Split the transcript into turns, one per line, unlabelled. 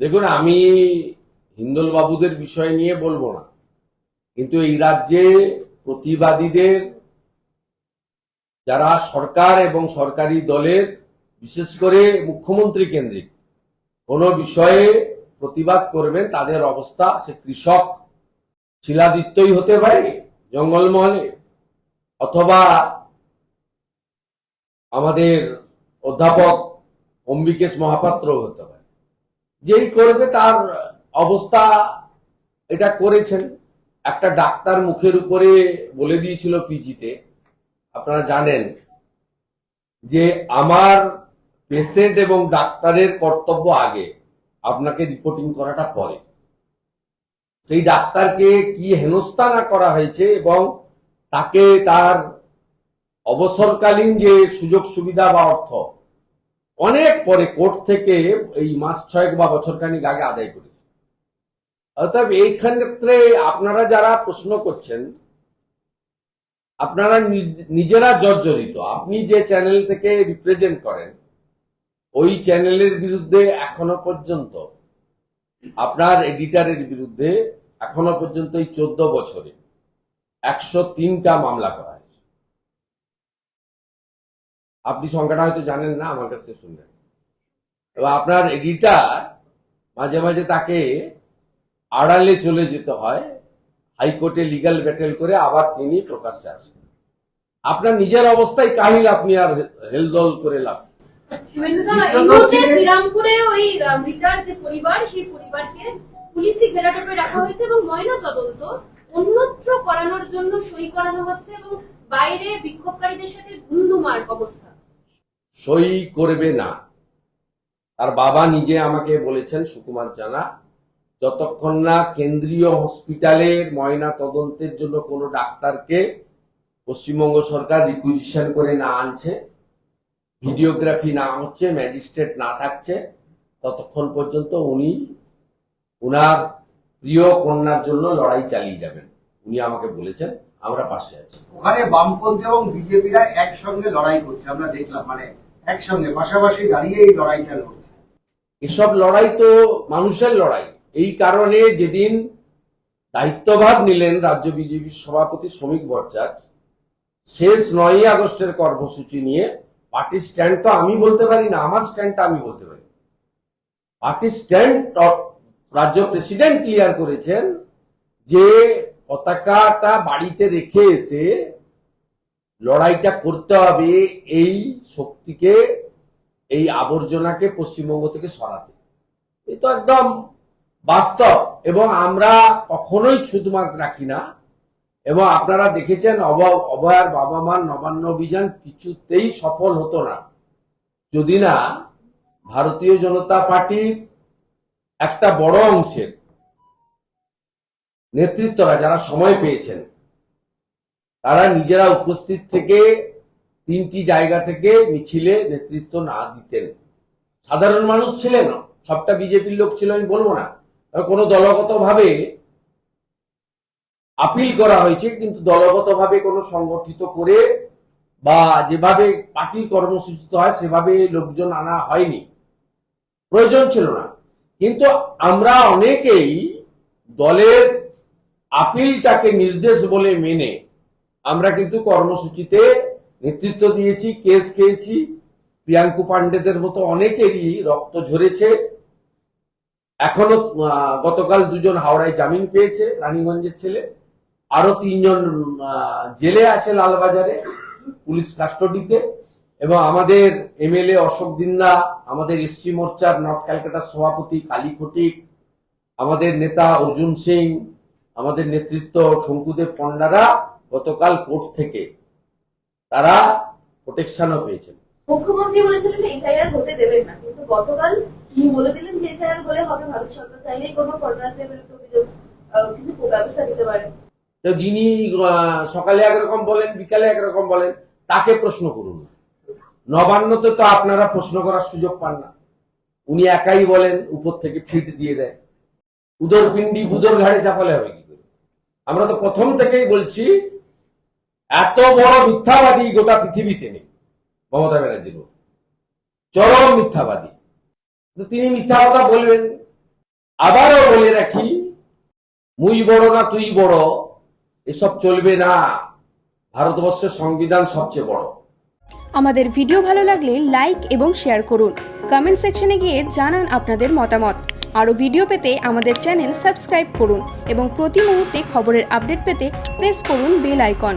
দেখুন, আমি হিন্দল বাবুদের বিষয় নিয়ে বলব না। কিন্তু এই রাজ্যে প্রতিবাদীদের, যারা সরকার এবং সরকারি দলের, বিশেষ করে মুখ্যমন্ত্রী কেন্দ্রিক, কোনো বিষয়ে প্রতিবাদ করবেন, তাদের অবস্থা সে কৃষক শিলাদিত্যই হতে পারে, জঙ্গলমহলে, অথবা আমাদের অধ্যাপক অম্বিকেশ মহাপাত্র হতে পারে। যেই করবে তার অবস্থা এটা করেছেন। একটা ডাক্তার মুখের উপরে বলে দিয়েছিল পিজিতে, আপনারা জানেন, যে আমার পেশেন্ট এবং ডাক্তারের কর্তব্য আগে, আপনাকে রিপোর্টিং করাটা পরে। সেই ডাক্তারকে কি হেনস্থা না করা হয়েছে এবং তাকে তার অবসরকালীন যে সুযোগ সুবিধা বা অর্থ অনেক পরে কোর্ট থেকে এই মাস ছয়েক বা বছর খানিক আগে আদায় করেছে। অর্থাৎ এই ক্ষেত্রে আপনারা যারা প্রশ্ন করছেন, আপনারা নিজ- নিজেরা জর্জরিত। আপনি যে চ্যানেল থেকে রিপ্রেজেন্ট করেন, ওই চ্যানেলের বিরুদ্ধে এখনও পর্যন্ত, আপনার এডিটারের বিরুদ্ধে এখনও পর্যন্ত এই চোদ্দ বছরে একশো তিনটা মামলা করা আপনি সংখ্যাটা হয়তো জানেন না আমার কাছে শুনলেন। এবার আপনার এডিটার মাঝে মাঝে তাকে আড়ালে চলে যেতে হয় হাইকোর্টে লিগ্যাল ব্যাটেল করে আবার তিনি প্রকাশ্যে আসেন আপনার নিজের অবস্থায় কাহিল আপনি আর হেলদোল করে লাভ
শ্রীরামপুরে ওই মৃতার যে পরিবার সেই পরিবারকে পুলিশি ঘেরাটোপে রাখা হয়েছে এবং ময়না তদন্ত অন্যত্র করানোর জন্য সই করানো হচ্ছে এবং বাইরে বিক্ষোভকারীদের সাথে ধুন্ধুমার অবস্থা।
সই করবে না। তার বাবা নিজে আমাকে বলেছেন, সুকুমার জানা, যতক্ষণ না কেন্দ্রীয় হসপিটালের ময়না তদন্তের জন্য কোনো ডাক্তারকে পশ্চিমবঙ্গ সরকার রিকুইজিশন করে না আনছে, ভিডিওগ্রাফি না হচ্ছে, ম্যাজিস্ট্রেট না থাকছে, ততক্ষণ পর্যন্ত উনি, উনার প্রিয় কন্যার জন্য লড়াই চালিয়ে যাবেন। উনি আমাকে বলেছেন, আমরা পাশে আছি।
ওখানে বামপন্থী এবং বিজেপিরা একসঙ্গে লড়াই করছে, আমরা দেখলাম মানে একসঙ্গে পাশাপাশি দাঁড়িয়ে এই লড়াইটা লড়ছে।
এসব লড়াই তো মানুষের লড়াই। এই কারণে যেদিন দায়িত্বভার নিলেন রাজ্য বিজেপির সভাপতি শ্রমিক ভট্টাচার্য শেষ নয়ই আগস্টের কর্মসূচি নিয়ে পার্টি স্ট্যান্ড তো আমি বলতে পারি না, আমার স্ট্যান্ডটা আমি বলতে পারি। পার্টি স্ট্যান্ড রাজ্য প্রেসিডেন্ট ক্লিয়ার করেছেন যে পতাকাটা বাড়িতে রেখে এসে লড়াইটা করতে হবে এই শক্তিকে, এই আবর্জনাকে পশ্চিমবঙ্গ থেকে সরাতে। এই তো একদম বাস্তব এবং আমরা কখনোই ছুতমার্ক রাখি না। এবং আপনারা দেখেছেন অভয়ার বাবা মার নবান্ন অভিযান কিছুতেই সফল হতো না। যদি না, ভারতীয় জনতা পার্টির একটা বড় অংশের নেতৃত্বরা যারা সময় পেয়েছেন তারা নিজেরা উপস্থিত থেকে তিনটি জায়গা থেকে মিছিলে নেতৃত্ব না দিতেন। সাধারণ মানুষ ছিলেন, সবটা বিজেপির লোক ছিল, আমি বলব না। কোনো দলগতভাবে আপিল করা হয়েছে, কিন্তু দলগতভাবে কোনো সংগঠিত করে বা যেভাবে পার্টির কর্মসূচিত হয়, সেভাবে লোকজন আনা হয়নি। প্রয়োজন ছিল না। কিন্তু আমরা অনেকেই দলের আপিলটাকে নির্দেশ বলে মেনে আমরা কিন্তু কর্মসূচিতে নেতৃত্ব দিয়েছি, কেস খেয়েছি। প্রিয়াঙ্কু পান্ডেদের মতো অনেকেরই রক্ত ঝরেছে। এখনও গতকাল দুজন হাওড়ায় জামিন পেয়েছে, রানীগঞ্জের ছেলে। আরও তিনজন জেলে আছে লালবাজারে, পুলিশ কাস্টডিতে। এবং আমাদের এমএলএ অশোক দিন্দা আমাদের এসসি মোর্চার নর্থ ক্যালকাটার সভাপতি কালী খটিক, আমাদের নেতা অর্জুন সিং, আমাদের নেতৃত্ব শঙ্কুদেব পণ্ডারা গতকাল কোর্ট থেকে তারা প্রোটেকশনও পেয়েছেন।
মুখ্যমন্ত্রী বলেছিলেন এসআইআর হতে দেবেন না কিন্তু গতকাল তিনি বলে দিলেন যে এসআইআর হলে হবে ভারত সরকার চাইলেই কোনো ফরওয়ার্ডের বিরুদ্ধে অভিযোগ কিছু ব্যবস্থা নিতে পারে।
তো যিনি সকালে একরকম বলেন বিকালে একরকম বলেন তাকে প্রশ্ন করুন। নবান্নতে তো আপনারা প্রশ্ন করার সুযোগ পান না। উনি একাই বলেন উপর থেকে ফিট দিয়ে দেয়। উদর পিন্ডি বুদর ঘাড়ে চাপালে হবে কি করে? আমরা তো প্রথম থেকেই বলছি এত বড় মিথ্যাবাদী গোটা পৃথিবীতে নেই, মমতা ব্যানার্জির মতো চরম মিথ্যাবাদী। তিনি মিথ্যা কথা বলবেন। আবারও বলে রাখি, মুই বড় না তুই বড়, এসব চলবে না। ভারতবর্ষের সংবিধান সবচেয়ে বড়।
আমাদের ভিডিও ভালো লাগলে লাইক এবং শেয়ার করুন। কমেন্ট সেকশনে গিয়ে জানান আপনাদের মতামত। আরও ভিডিও পেতে আমাদের চ্যানেল সাবস্ক্রাইব করুন এবং প্রতি মুহূর্তে খবরের আপডেট পেতে প্রেস করুন বেল আইকন।